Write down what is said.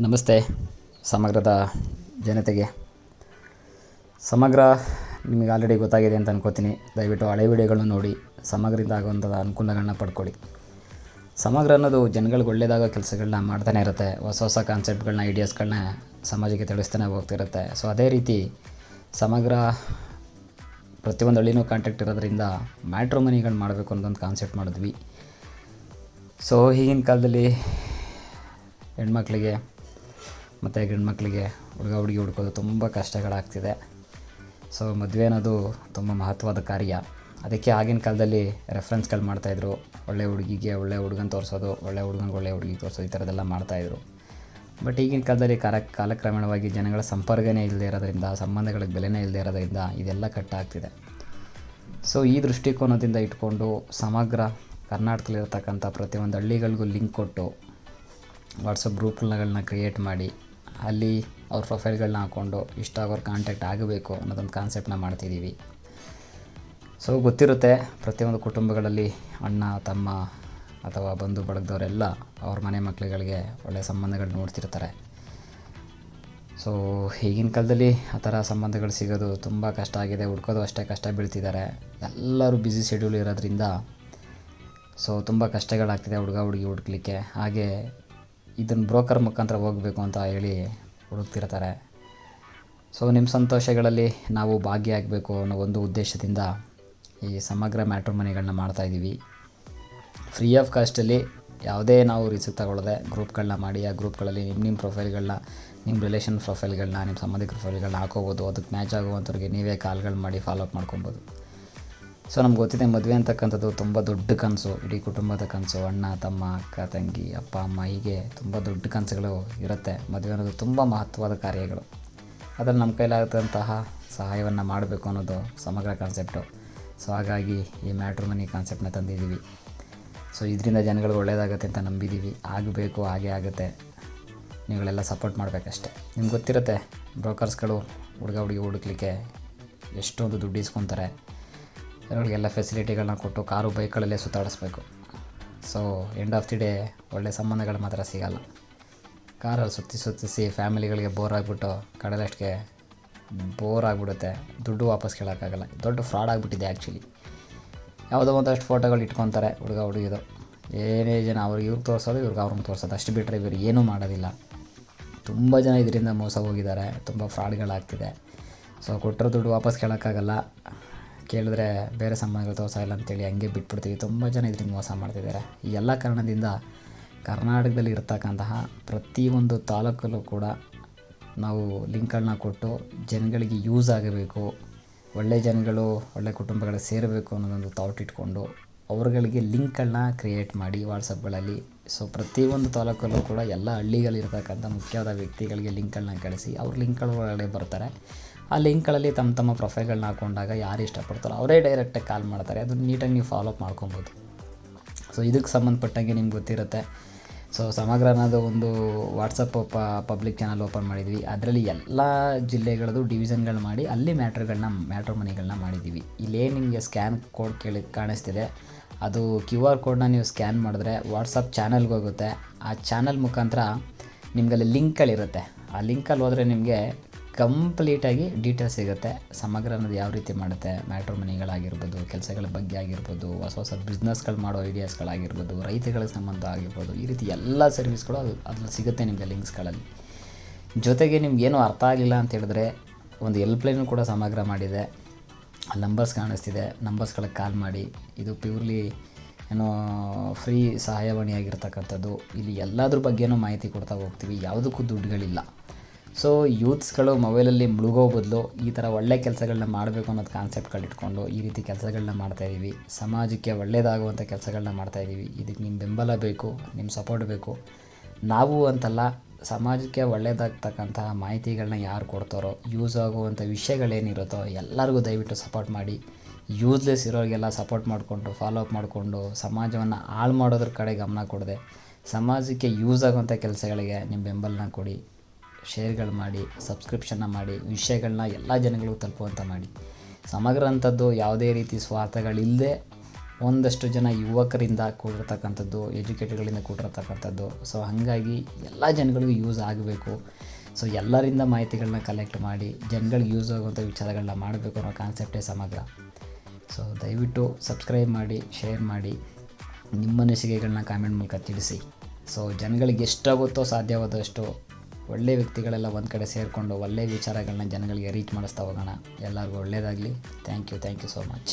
ನಮಸ್ತೆ ಸಮಗ್ರದ ಜನತೆಗೆ. ಸಮಗ್ರ ನಿಮಗೆ ಆಲ್ರೆಡಿ ಗೊತ್ತಾಗಿದೆ ಅಂತ ಅನ್ಕೋತೀನಿ. ದಯವಿಟ್ಟು ಹಳೆ ವಿಡಿಯೋಗಳನ್ನ ನೋಡಿ, ಸಮಗ್ರದಿಂದ ಆಗುವಂಥ ಅನುಕೂಲಗಳನ್ನ ಪಡ್ಕೊಳ್ಳಿ. ಸಮಗ್ರ ಅನ್ನೋದು ಜನಗಳಿಗೆ ಒಳ್ಳೆಯದಾಗ ಕೆಲಸಗಳನ್ನ ಮಾಡ್ತಾನೆ ಇರುತ್ತೆ. ಹೊಸ ಹೊಸ ಕಾನ್ಸೆಪ್ಟ್ಗಳನ್ನ ಐಡಿಯಾಸ್ಗಳನ್ನ ಸಮಾಜಕ್ಕೆ ತಿಳಿಸ್ತಾನೆ ಹೋಗ್ತಿರುತ್ತೆ. ಸೊ ಅದೇ ರೀತಿ ಸಮಗ್ರ ಪ್ರತಿಯೊಂದು ಹಳ್ಳಿನೂ ಕಾಂಟ್ಯಾಕ್ಟ್ ಇರೋದ್ರಿಂದ ಮ್ಯಾಟ್ರೋಮನಿಗಳು ಮಾಡಬೇಕು ಅನ್ನೋದೊಂದು ಕಾನ್ಸೆಪ್ಟ್ ಮಾಡಿದ್ವಿ. ಸೊ ಈಗಿನ ಕಾಲದಲ್ಲಿ ಹೆಣ್ಮಕ್ಳಿಗೆ ಮತ್ತು ಗಂಡ್ಮಕ್ಳಿಗೆ ಹುಡುಗ ಹುಡುಗಿ ಹುಡ್ಕೋದು ತುಂಬ ಕಷ್ಟಗಳಾಗ್ತಿದೆ. ಸೊ ಮದುವೆ ಅನ್ನೋದು ತುಂಬ ಮಹತ್ವದ ಕಾರ್ಯ. ಅದಕ್ಕೆ ಆಗಿನ ಕಾಲದಲ್ಲಿ ರೆಫ್ರೆನ್ಸ್ಗಳು ಮಾಡ್ತಾಯಿದ್ರು. ಒಳ್ಳೆ ಹುಡುಗಿಗೆ ಒಳ್ಳೆ ಹುಡುಗನ ತೋರಿಸೋದು, ಒಳ್ಳೆ ಹುಡುಗನಿಗೆ ಒಳ್ಳೆ ಹುಡುಗಿ ತೋರಿಸೋದು ಈ ಥರದೆಲ್ಲ ಮಾಡ್ತಾಯಿದ್ರು. ಬಟ್ ಈಗಿನ ಕಾಲದಲ್ಲಿ ಕಾಲ, ಕಾಲಕ್ರಮೇಣವಾಗಿ ಜನಗಳ ಸಂಪರ್ಕನೇ ಇಲ್ಲದೆ ಇರೋದ್ರಿಂದ ಸಂಬಂಧಗಳಿಗೆ ಬೆಲೆನೇ ಇಲ್ಲದೆ ಇರೋದರಿಂದ ಇದೆಲ್ಲ ಕಟ್ಟಾಗ್ತಿದೆ. ಸೊ ಈ ದೃಷ್ಟಿಕೋನದಿಂದ ಇಟ್ಕೊಂಡು ಸಮಗ್ರ ಕರ್ನಾಟಕದಲ್ಲಿರ್ತಕ್ಕಂಥ ಪ್ರತಿಯೊಂದು ಹಳ್ಳಿಗಳಿಗೂ ಲಿಂಕ್ ಕೊಟ್ಟು ವಾಟ್ಸಪ್ ಗ್ರೂಪ್ಗಳನ್ನ ಕ್ರಿಯೇಟ್ ಮಾಡಿ. ಅಲ್ಲಿ ಅವ್ರ ಪ್ರೊಫೈಲ್ಗಳನ್ನ ಹಾಕ್ಕೊಂಡು ಇಷ್ಟ ಆಗೋರು ಕಾಂಟ್ಯಾಕ್ಟ್ ಆಗಬೇಕು ಅನ್ನೋದೊಂದು ಕಾನ್ಸೆಪ್ಟನ್ನ ಮಾಡ್ತಿದ್ದೀವಿ ಸೊ ಗೊತ್ತಿರುತ್ತೆ ಪ್ರತಿಯೊಂದು ಕುಟುಂಬಗಳಲ್ಲಿ ಅಣ್ಣ, ತಮ್ಮ ಅಥವಾ ಬಂಧು ಬಳಗದವರೆಲ್ಲ ಅವ್ರ ಮನೆ ಮಕ್ಕಳುಗಳಿಗೆ ಒಳ್ಳೆಯ ಸಂಬಂಧಗಳು ನೋಡ್ತಿರ್ತಾರೆ. ಸೊ ಈಗಿನ ಕಾಲದಲ್ಲಿ ಆ ಥರ ಸಂಬಂಧಗಳು ಸಿಗೋದು ತುಂಬ ಕಷ್ಟ ಆಗಿದೆ. ಹುಡ್ಕೋದು ಅಷ್ಟೇ ಕಷ್ಟ ಬೀಳ್ತಿದ್ದಾರೆ ಎಲ್ಲರೂ ಬ್ಯುಸಿ ಶೆಡ್ಯೂಲ್ ಇರೋದ್ರಿಂದ ಸೊ ತುಂಬ ಕಷ್ಟಗಳಾಗ್ತಿದೆ ಹುಡುಗ, ಹುಡುಗಿ ಹುಡ್ಕಲಿಕ್ಕೆ. ಹಾಗೆ ಇದನ್ನು ಬ್ರೋಕರ್ ಮುಖಾಂತರ ಹೋಗಬೇಕು ಅಂತ ಹೇಳಿ ಹುಡುಕ್ತಿರ್ತಾರೆ. ಸೊ ನಿಮ್ಮ ಸಂತೋಷಗಳಲ್ಲಿ ನಾವು ಭಾಗಿಯಾಗಬೇಕು ಅನ್ನೋ ಒಂದು ಉದ್ದೇಶದಿಂದ ಈ ಸಮಗ್ರ ಮ್ಯಾಟ್ರಿಮನಿಗಳನ್ನ ಮಾಡ್ತಾಯಿದ್ದೀವಿ ಫ್ರೀ ಆಫ್ ಕಾಸ್ಟಲ್ಲಿ ಯಾವುದೇ ನಾವು ರಿಸ್ಕ್ ತಗೊಳ್ಳದೆ ಗ್ರೂಪ್ಗಳನ್ನ ಮಾಡಿ, ಆ ಗ್ರೂಪ್ಗಳಲ್ಲಿ ನಿಮ್ಮ ನಿಮ್ಮ ಪ್ರೊಫೈಲ್ಗಳನ್ನ ನಿಮ್ಮ ರಿಲೇಷನ್ ಪ್ರೊಫೈಲ್ಗಳನ್ನ ನಿಮ್ಮ ಸಂಬಂಧಿಕ ಪ್ರೊಫೈಲ್ಗಳನ್ನ ಹಾಕೋಬೋದು. ಅದಕ್ಕೆ ಮ್ಯಾಚ್ ಆಗುವಂಥವ್ರಿಗೆ ನೀವೇ ಕಾಲ್ಗಳು ಮಾಡಿ ಫಾಲೋ ಅಪ್ ಮಾಡ್ಕೊಬೋದು ಸೊ ನಮ್ಗೆ ಗೊತ್ತಿದೆ ಮದುವೆ ಅಂತಕ್ಕಂಥದ್ದು ತುಂಬ ದೊಡ್ಡ ಕನಸು. ಇಡೀ ಕುಟುಂಬದ ಕನಸು. ಅಣ್ಣ, ತಮ್ಮ, ಅಕ್ಕ, ತಂಗಿ, ಅಪ್ಪ, ಅಮ್ಮ ಹೀಗೆ ತುಂಬ ದೊಡ್ಡ ಕನಸುಗಳು ಇರುತ್ತೆ. ಮದುವೆ ಅನ್ನೋದು ತುಂಬ ಮಹತ್ವದ ಕಾರ್ಯಗಳು. ಅದ್ರಲ್ಲಿ ನಮ್ಮ ಕೈಲಾಗದಂತಹ ಸಹಾಯವನ್ನು ಮಾಡಬೇಕು ಅನ್ನೋದು ಸಮಗ್ರ ಕಾನ್ಸೆಪ್ಟು ಸೊ ಹಾಗಾಗಿ ಈ ಮ್ಯಾಟ್ರಿಮನಿ ಕಾನ್ಸೆಪ್ಟನ್ನ ತಂದಿದ್ದೀವಿ. ಸೊ ಇದರಿಂದ ಜನಗಳಿಗೆ ಒಳ್ಳೆಯದಾಗುತ್ತೆ ಅಂತ ನಂಬಿದ್ದೀವಿ. ಆಗಬೇಕು, ಹಾಗೆ ಆಗುತ್ತೆ. ನೀವುಗಳೆಲ್ಲ ಸಪೋರ್ಟ್ ಮಾಡಬೇಕಷ್ಟೆ. ನಿಮ್ಗೆ ಗೊತ್ತಿರುತ್ತೆ ಬ್ರೋಕರ್ಸ್ಗಳು ಹುಡುಗ, ಹುಡುಗಿ ಹುಡುಕ್ಲಿಕ್ಕೆ ಎಷ್ಟೊಂದು ದುಡ್ಡು ಇಸ್ಕೊತಾರೆ. ಅವರಿಗೆಲ್ಲ ಫೆಸಿಲಿಟಿಗಳನ್ನ ಕೊಟ್ಟು ಕಾರು ಬೈಕ್ಗಳಲ್ಲೇ ಸುತ್ತಾಡಿಸ್ಬೇಕು. So end of the day ಒಳ್ಳೆ ಸಂಬಂಧಗಳು ಮಾತ್ರ ಸಿಗಲ್ಲ. ಕಾರಲ್ಲಿ ಸುತ್ತಿ ಸುತ್ತಿಸಿ ಫ್ಯಾಮಿಲಿಗಳಿಗೆ ಬೋರ್ ಆಗಿಬಿಟ್ಟು ಕಡಲಷ್ಟಕ್ಕೆ ಬೋರ್ ಆಗಿಬಿಡುತ್ತೆ. ದುಡ್ಡು ವಾಪಸ್ ಕೇಳೋಕ್ಕಾಗಲ್ಲ. ದೊಡ್ಡ ಫ್ರಾಡ್ ಆಗಿಬಿಟ್ಟಿದೆ ಆ್ಯಕ್ಚುಲಿ ಯಾವುದೋ ಒಂದಷ್ಟು ಫೋಟೋಗಳು ಇಟ್ಕೊತಾರೆ ಹುಡುಗ ಹುಡುಗಿದು. ಏನೇ ಜನ ಅವ್ರಿಗೆ ಇವ್ರಿಗೆ ತೋರಿಸೋದು, ಇವ್ರಿಗೆ ಅವ್ರಿಗೆ ತೋರಿಸೋದು. ಅಷ್ಟು ಬಿಟ್ಟರೆ ಇವರು ಏನೂ ಮಾಡೋದಿಲ್ಲ. ತುಂಬ ಜನ ಇದರಿಂದ ಮೋಸ ಹೋಗಿದ್ದಾರೆ. ತುಂಬ ಫ್ರಾಡ್ಗಳಾಗ್ತಿದೆ ಸೊ ಕೊಟ್ಟರೆ ದುಡ್ಡು ವಾಪಸ್ ಕೇಳೋಕ್ಕಾಗಲ್ಲ. ಕೇಳಿದ್ರೆ ಬೇರೆ ಸಂಬಂಧಗಳು ತೋರಿಸ ಇಲ್ಲ ಅಂತೇಳಿ ಹಂಗೆ ಬಿಟ್ಬಿಡ್ತೀವಿ. ತುಂಬ ಜನ ಇದರಿಂದ ಮೋಸ ಮಾಡ್ತಿದ್ದಾರೆ. ಈ ಎಲ್ಲ ಕಾರಣದಿಂದ ಕರ್ನಾಟಕದಲ್ಲಿ ಇರ್ತಕ್ಕಂತಹ ಪ್ರತಿಯೊಂದು ತಾಲೂಕಲ್ಲೂ ಕೂಡ ನಾವು ಲಿಂಕ್ಗಳನ್ನ ಕೊಟ್ಟು ಜನಗಳಿಗೆ ಯೂಸ್ ಆಗಬೇಕು, ಒಳ್ಳೆ ಜನಗಳು, ಒಳ್ಳೆ ಕುಟುಂಬಗಳು ಸೇರಬೇಕು ಅನ್ನೋದೊಂದು ಥಾಟ್ ಇಟ್ಕೊಂಡು ಅವ್ರುಗಳಿಗೆ ಲಿಂಕ್ಗಳನ್ನ ಕ್ರಿಯೇಟ್ ಮಾಡಿ ವಾಟ್ಸಪ್ಗಳಲ್ಲಿ ಸೊ ಪ್ರತಿಯೊಂದು ತಾಲೂಕಲ್ಲೂ ಕೂಡ ಎಲ್ಲ ಹಳ್ಳಿಗಳಿರ್ತಕ್ಕಂಥ ಮುಖ್ಯವಾದ ವ್ಯಕ್ತಿಗಳಿಗೆ ಲಿಂಕ್ಗಳನ್ನ ಕಳಿಸಿ, ಅವ್ರ ಲಿಂಕ್ಗಳ ಒಳಗಡೆ ಬರ್ತಾರೆ. ಆ ಲಿಂಕ್ಗಳಲ್ಲಿ ತಮ್ಮ ತಮ್ಮ ಪ್ರೊಫೈಲ್ಗಳನ್ನ ಹಾಕೊಂಡಾಗ ಯಾರು ಇಷ್ಟಪಡ್ತಾರೋ ಅವರೇ ಡೈರೆಕ್ಟಾಗಿ ಕಾಲ್ ಮಾಡ್ತಾರೆ. ಅದನ್ನು ನೀಟಾಗಿ ನೀವು ಫಾಲೋ ಅಪ್ ಮಾಡ್ಕೊಬೋದು. ಸೊ ಇದಕ್ಕೆ ಸಂಬಂಧಪಟ್ಟಂಗೆ ನಿಮ್ಗೆ ಗೊತ್ತಿರುತ್ತೆ. ಸೊ ಸಮಗ್ರ ಅನ್ನೋದು ಒಂದು ವಾಟ್ಸಪ್ ಪ ಪಬ್ಲಿಕ್ ಚಾನಲ್ ಓಪನ್ ಮಾಡಿದ್ವಿ. ಅದರಲ್ಲಿ ಎಲ್ಲ ಜಿಲ್ಲೆಗಳದ್ದು ಡಿವಿಷನ್ಗಳು ಮಾಡಿ ಅಲ್ಲಿ ಮ್ಯಾಟ್ರ್ಗಳನ್ನ ಮ್ಯಾಟ್ರ್ ಮನಿಗಳನ್ನ ಮಾಡಿದ್ದೀವಿ. ಇಲ್ಲೇನು ನಿಮಗೆ ಸ್ಕ್ಯಾನ್ ಕೋಡ್ ಕೇಳಿ, ಕಾಣಿಸ್ತಿದೆ. ಅದು ಕ್ಯೂ ಆರ್ ಕೋಡನ್ನ ನೀವು ಸ್ಕ್ಯಾನ್ ಮಾಡಿದ್ರೆ ವಾಟ್ಸಪ್ ಚಾನಲ್ಗೆ ಹೋಗುತ್ತೆ. ಆ ಚಾನಲ್ ಮುಖಾಂತರ ನಿಮಗಲ್ಲಿ ಲಿಂಕ್ಗಳಿರುತ್ತೆ ಆ ಲಿಂಕಲ್ಲಿ ಹೋದರೆ ನಿಮಗೆ ಕಂಪ್ಲೀಟಾಗಿ ಡೀಟೇಲ್ ಸಿಗುತ್ತೆ. ಸಮಗ್ರ ಅನ್ನೋದು ಯಾವ ರೀತಿ ಮಾಡುತ್ತೆ ಮ್ಯಾಟ್ರ್ ಮನಿಗಳಾಗಿರ್ಬೋದು ಕೆಲಸಗಳ ಬಗ್ಗೆ ಆಗಿರ್ಬೋದು, ಹೊಸ ಹೊಸ ಬಿಸ್ನೆಸ್ಗಳು ಮಾಡೋ ಐಡಿಯಾಸ್ಗಳಾಗಿರ್ಬೋದು ರೈತಗಳಿಗೆ ಸಂಬಂಧ ಆಗಿರ್ಬೋದು, ಈ ರೀತಿ ಎಲ್ಲ ಸರ್ವಿಸ್ಗಳು ಅದು ಅದ್ರಲ್ಲಿ ಸಿಗುತ್ತೆ ನಿಮಗೆ ಲಿಂಕ್ಸ್ಗಳಲ್ಲಿ. ಜೊತೆಗೆ ನಿಮ್ಗೇನು ಅರ್ಥ ಆಗಲಿಲ್ಲ ಅಂತ ಹೇಳಿದ್ರೆ, ಒಂದು ಹೆಲ್ಪ್ಲೈನು ಕೂಡ ಸಮಗ್ರ ಮಾಡಿದೆ. ಆ ನಂಬರ್ಸ್ ಕಾಣಿಸ್ತಿದೆ ನಂಬರ್ಸ್ಗಳಿಗೆ ಕಾಲ್ ಮಾಡಿ. ಇದು ಪ್ಯೂರ್ಲಿ ಏನು ಫ್ರೀ ಸಹಾಯವಾಣಿಯಾಗಿರ್ತಕ್ಕಂಥದ್ದು ಇಲ್ಲಿ ಎಲ್ಲದ್ರ ಬಗ್ಗೆನೂ ಮಾಹಿತಿ ಕೊಡ್ತಾ ಹೋಗ್ತೀವಿ. ಯಾವುದಕ್ಕೂ ದುಡ್ಡುಗಳಿಲ್ಲ. ಸೊ ಯೂತ್ಸ್ಗಳು ಮೊಬೈಲಲ್ಲಿ ಮುಳುಗೋ ಬದಲು ಈ ಥರ ಒಳ್ಳೆ ಕೆಲಸಗಳನ್ನ ಮಾಡಬೇಕು ಅನ್ನೋದು ಕಾನ್ಸೆಪ್ಟ್ಗಳು ಇಟ್ಕೊಂಡು ಈ ರೀತಿ ಕೆಲಸಗಳನ್ನ ಮಾಡ್ತಾಯಿದ್ದೀವಿ ಸಮಾಜಕ್ಕೆ ಒಳ್ಳೆಯದಾಗುವಂಥ ಕೆಲಸಗಳನ್ನ ಮಾಡ್ತಾಯಿದ್ದೀವಿ ಇದಕ್ಕೆ ನಿಮ್ಮ ಬೆಂಬಲ ಬೇಕು ನಿಮ್ಮ ಸಪೋರ್ಟ್ ಬೇಕು. ನಾವು ಅಂತಲ್ಲ ಸಮಾಜಕ್ಕೆ ಒಳ್ಳೆಯದಾಗ್ತಕ್ಕಂತಹ ಮಾಹಿತಿಗಳನ್ನ ಯಾರು ಕೊಡ್ತಾರೋ ಯೂಸ್ ಆಗುವಂಥ ವಿಷಯಗಳೇನಿರುತ್ತೋ ಎಲ್ಲರಿಗೂ ದಯವಿಟ್ಟು ಸಪೋರ್ಟ್ ಮಾಡಿ. ಯೂಸ್ಲೆಸ್ ಇರೋರಿಗೆಲ್ಲ ಸಪೋರ್ಟ್ ಮಾಡಿಕೊಂಡು ಫಾಲೋ ಅಪ್ ಮಾಡಿಕೊಂಡು ಸಮಾಜವನ್ನು ಹಾಳು ಮಾಡೋದ್ರ ಕಡೆ ಗಮನ ಕೊಡದೆ, ಸಮಾಜಕ್ಕೆ ಯೂಸ್ ಆಗುವಂಥ ಕೆಲಸಗಳಿಗೆ ನಿಮ್ಮ ಬೆಂಬಲನ ಕೊಡಿ. ಶೇರ್ಗಳು ಮಾಡಿ ಸಬ್ಸ್ಕ್ರಿಪ್ಷನ್ನ ಮಾಡಿ ವಿಷಯಗಳನ್ನ ಎಲ್ಲ ಜನಗಳಿಗೂ ತಲುಪುವಂಥ ಮಾಡಿ. ಸಮಗ್ರ ಅಂಥದ್ದು ಯಾವುದೇ ರೀತಿ ಸ್ವಾರ್ಥಗಳಿಲ್ಲದೆ ಒಂದಷ್ಟು ಜನ ಯುವಕರಿಂದ ಕೂಡಿರ್ತಕ್ಕಂಥದ್ದು ಎಜುಕೇಟೆಡ್ಗಳಿಂದ ಕೂಡಿರ್ತಕ್ಕಂಥದ್ದು. ಸೊ ಹಾಗಾಗಿ ಎಲ್ಲ ಜನಗಳಿಗೂ ಯೂಸ್ ಆಗಬೇಕು. ಸೊ ಎಲ್ಲರಿಂದ ಮಾಹಿತಿಗಳನ್ನ ಕಲೆಕ್ಟ್ ಮಾಡಿ, ಜನಗಳಿಗೆ ಯೂಸ್ ಆಗುವಂಥ ವಿಚಾರಗಳನ್ನ ಮಾಡಬೇಕು ಅನ್ನೋ ಕಾನ್ಸೆಪ್ಟೇ ಸಮಗ್ರ. ಸೊ ದಯವಿಟ್ಟು ಸಬ್ಸ್ಕ್ರೈಬ್ ಮಾಡಿ ಶೇರ್ ಮಾಡಿ, ನಿಮ್ಮ ಅನಿಸಿಕೆಗಳನ್ನ ಕಾಮೆಂಟ್ ಮೂಲಕ ತಿಳಿಸಿ. ಸೊ ಜನಗಳಿಗೆ ಎಷ್ಟಾಗುತ್ತೋ ಸಾಧ್ಯವಾದಷ್ಟು ಒಳ್ಳೆಯ ವ್ಯಕ್ತಿಗಳೆಲ್ಲ ಒಂದು ಕಡೆ ಸೇರಿಕೊಂಡು ಒಳ್ಳೆಯ ವಿಚಾರಗಳನ್ನ ಜನಗಳಿಗೆ ರೀಚ್ ಮಾಡಿಸ್ತಾ ಹೋಗೋಣ. ಎಲ್ಲರಿಗೂ ಒಳ್ಳೆಯದಾಗಲಿ thank you thank you so much